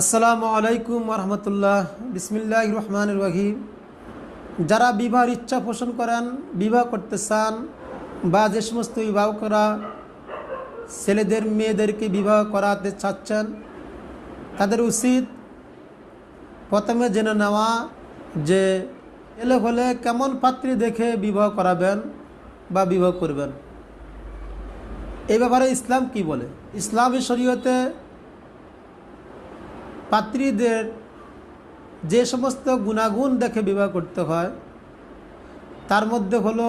আসসালামু আলাইকুম রহমতুল্লাহ। বিসমিল্লাহ রহমান রহিম। যারা বিবাহের ইচ্ছা পোষণ করেন, বিবাহ করতে চান বা যে সমস্ত বিবাহকরা ছেলেদের, মেয়েদেরকে বিবাহ করাতে চাচ্ছেন, তাদের উচিত প্রথমে জেনে নেওয়া যে এলে হলে কেমন পাত্রী দেখে বিবাহ করাবেন বা বিবাহ করবেন। এই ব্যাপারে ইসলাম কি বলে? ইসলামী শরীয়তে পাত্রীদের যে সমস্ত গুণাগুণ দেখে বিবাহ করতে হয়, তার মধ্যে হলো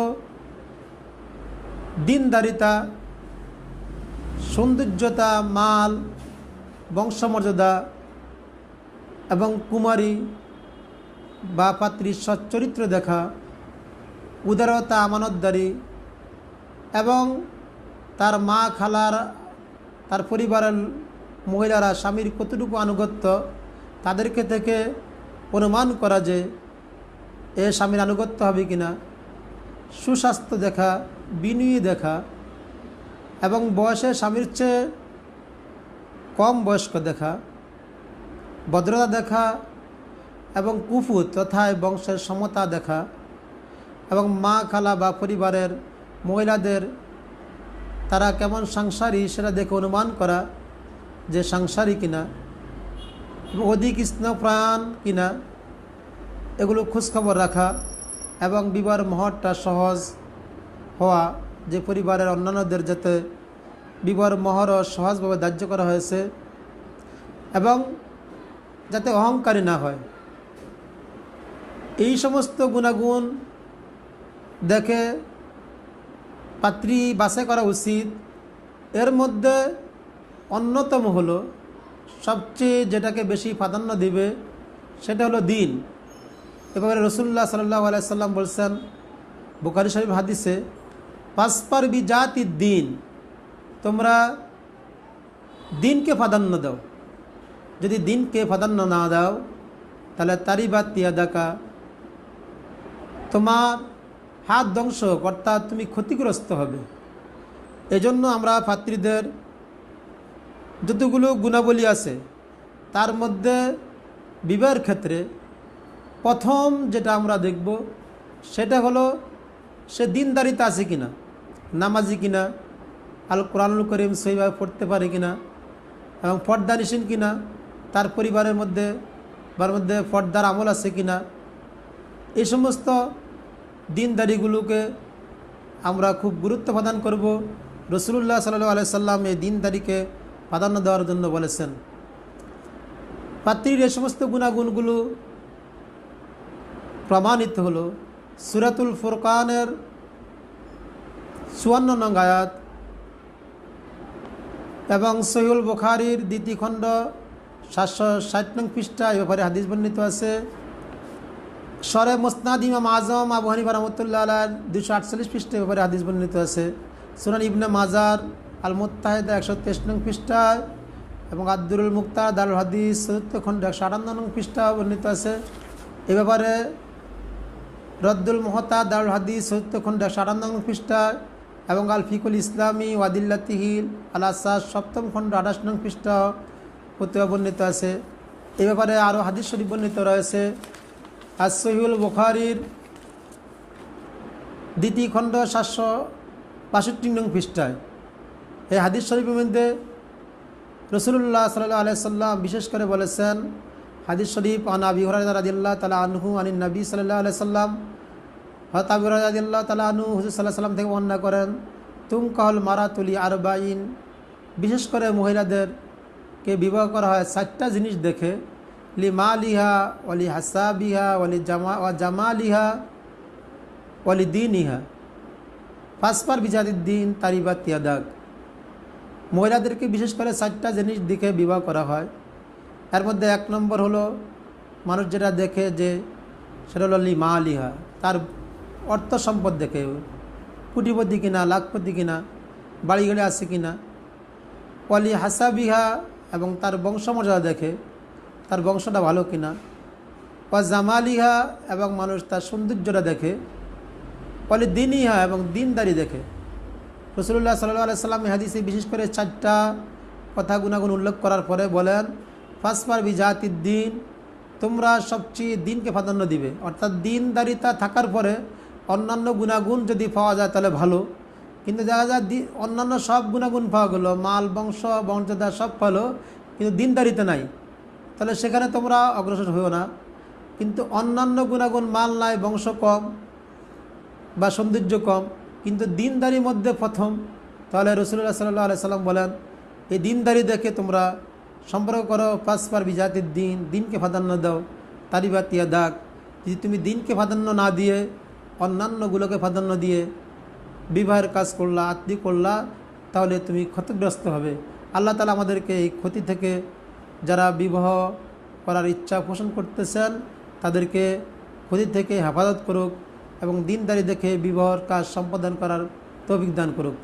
দিনদারিতা, সৌন্দর্যতা, মাল, বংশমর্যাদা এবং কুমারী বা পাত্রীর সচ্চরিত্র দেখা, উদারতা, আমানতদারি এবং তার মা খালার, তার পরিবারের মহিলারা স্বামীর কতটুকু আনুগত্য তাদেরকে থেকে অনুমান করা যে এ স্বামীর আনুগত্য হবে কিনা সুস্বাস্থ্য দেখা বিনয়ী দেখা এবং বয়সে স্বামীর চেয়ে কম বয়স্ক দেখা, ভদ্রতা দেখা এবং কুফু তথায় বংশের সমতা দেখা এবং মা, খালা বা পরিবারের মহিলাদের তারা কেমন সাংসারী সেটা দেখে অনুমান করা যে সাংসারী কিনা, এবং অধিক স্নেহপ্রাণ কিনা, এগুলো খোঁজখবর রাখা এবং বিবাহের মহরটা সহজ হওয়া যে পরিবারের অন্যান্যদের যাতে বিবাহের মহরও সহজভাবে ধার্য করা হয়েছে এবং যাতে অহংকারী না হয়। এই সমস্ত গুণাগুণ দেখে পাত্রী বাছাই করা উচিত। এর মধ্যে অন্যতম হলো সবচেয়ে যেটাকে বেশি প্রাধান্য দিবে সেটা হলো দিন। এবারে রসুল্লাহ সাল্লাহ আলাইসাল্লাম বলছেন, বুখারি শরীফ হাদিসে পাসপার বিজাতি দিন, তোমরা দিনকে প্রাধান্য দাও। যদি দিনকে প্রাধান্য না দাও, তাহলে তারি বা তিয়াদাকা, তোমার হাত ধ্বংস অর্থাৎ তুমি ক্ষতিগ্রস্ত হবে। এজন্য আমরা পাত্রীদের যতগুলো গুণাবলী আছে, তার মধ্যে বিবাহের ক্ষেত্রে প্রথম যেটা আমরা দেখব, সেটা হলো সে দিনদারিতে আছে কিনা, নামাজি কিনা, আল কোরআনুল করিম সেইভাবে পড়তে পারে কিনা এবং পর্দা নিশিন কিনা, তার পরিবারের মধ্যে তার মধ্যে পর্দার আমল আছে কিনা এই সমস্ত দিনদারিগুলোকে আমরা খুব গুরুত্ব প্রদান করব। রসুল্লাহ সাল্লু আলাইসাল্লাম এই দিনদারিকে প্রাধান্য দেওয়ার জন্য বলেছেন। পাত্রীর এই সমস্ত গুণাগুণগুলো প্রমাণিত হলো সুরাতুল ফুরকানের চুয়ান্ন নং আয়াত এবং সহিউল বুখারির দ্বিতীয় খণ্ড সাতশো ষাট নং পৃষ্ঠা এ ব্যাপারে হাদিস বর্ণিত আছে। সরে মোসনাদ ইমাম আজম আবু হানিফা রহমতুল্লাহ দুশো আটচল্লিশ পৃষ্ঠা এ ব্যাপারে হাদিস বর্ণিত আছে। সুনান ইবনে মাজার আল মুত্তাহেদা একশো তেইশ নং পৃষ্ঠায় এবং আব্দুল মুক্তার দারুল হাদিস চতুর্থ খণ্ড একশো আটান্ন নং পৃষ্ঠা বর্ণিত আছে। এ ব্যাপারে রদ্দুল মহতা দারুল হাদিস চতুর্থ খণ্ড একশো আটান্ন নং পৃষ্ঠায় এবং আল ফিকুল ইসলামী ওয়াদিল্লাতিহিল আল আসাদ সপ্তম খণ্ড আঠাশ নং পৃষ্ঠা প্রতিভা বর্ণিত আছে। এ ব্যাপারে আরও হাদিস শরীফ বর্ণিত রয়েছে। আর সহিউল বুখারির দ্বিতীয় খণ্ড সাতশো বাষট্টি নং পৃষ্ঠায়। এই হাদিস শরীফের মধ্যে রসুল্লাহ সাল্লাহ আলাইসাল্লাম বিশেষ করে বলেছেন, হাদিস শরীফ, আন আবি হরাদিল্লাহ তালা আনহু আনিন নবী সাল্লাহ আলাইসাল্লাম হত আবি হরাদিল্লাহ তালা আনহু হুজুর সাল্লাহ সাল্লাম থেকে বর্ণনা করেন তুম কাহল মারাতুলি আরবাইন বিশেষ করে মহিলাদেরকে বিবাহ করা হয় চারটা জিনিস দেখে, লি মালিহা ওলি হাসাবিহা অলি জামা, ও জামালিহা অলি দিন ইহা পাসপার বিজাদিদ্দিন তারিবা তিয়াদাগ মহিলাদেরকে বিশেষ করে চারটা জিনিস দেখে বিবাহ করা হয়। এর মধ্যে এক নম্বর হলো, মানুষ যেটা দেখে যে সেটা হলো লি মা আলিহা। তার অর্থ সম্পদ দেখে। কুটিপতি কিনা, লাখপতি কিনা বাড়ি আছে কিনা। অলি হাসাবিহা এবং তার বংশমর্যাদা দেখে। তার বংশটা ভালো কিনা। বা জামালিহা এবং মানুষ তার সৌন্দর্যটা দেখে। ফলে দিনইহা এবং দিনদারি দেখে। রসুল্লাহ সাল্লাহ আলাইসাল্লাম হাদিসে বিশেষ করে চারটা কথা গুণাগুণ উল্লেখ করার পরে বলেন ফাসপার বিজাতির দিন, তোমরা সবচেয়ে দিনকে প্রাধান্য দিবে। অর্থাৎ দিনদারিতা থাকার পরে অন্যান্য গুণাগুণ যদি পাওয়া যায় তাহলে ভালো। কিন্তু দেখা যায় অন্যান্য সব গুণাগুণ পাওয়া গেলো, মাল, বংশ বংশধর সব পালো, কিন্তু দিনদারিতে নাই। তাহলে সেখানে তোমরা অগ্রসর হইও না। কিন্তু অন্যান্য গুণাগুণ মাল নাই, বংশ কম বা সৌন্দর্য কম। কিন্তু দিনদারির মধ্যে প্রথম, তাহলে রসুল্লাহ সাল্লাহ আলাই সাল্লাম বলেন, এই দিনদারি দেখে তোমরা সম্পর্ক করো পাসপার বিজাতির দিন, দিনকে প্রাধান্য দাও, তারিবা তিয়া দাগ। যদি তুমি দিনকে প্রাধান্য না দিয়ে, অন্যান্যগুলোকে প্রাধান্য দিয়ে বিবাহের কাজ করলা আত্মীয় করলা, তাহলে তুমি ক্ষতিগ্রস্ত হবে। আল্লাহ তালা আমাদেরকে এই ক্ষতি থেকে যারা বিবাহ করার ইচ্ছা পোষণ করতেছেন, তাদেরকে ক্ষতি থেকে হেফাজত করুক। এবং দিনদারি দেখে বিবাহর কাজ সম্পাদন করার তৌফিক দান করুক।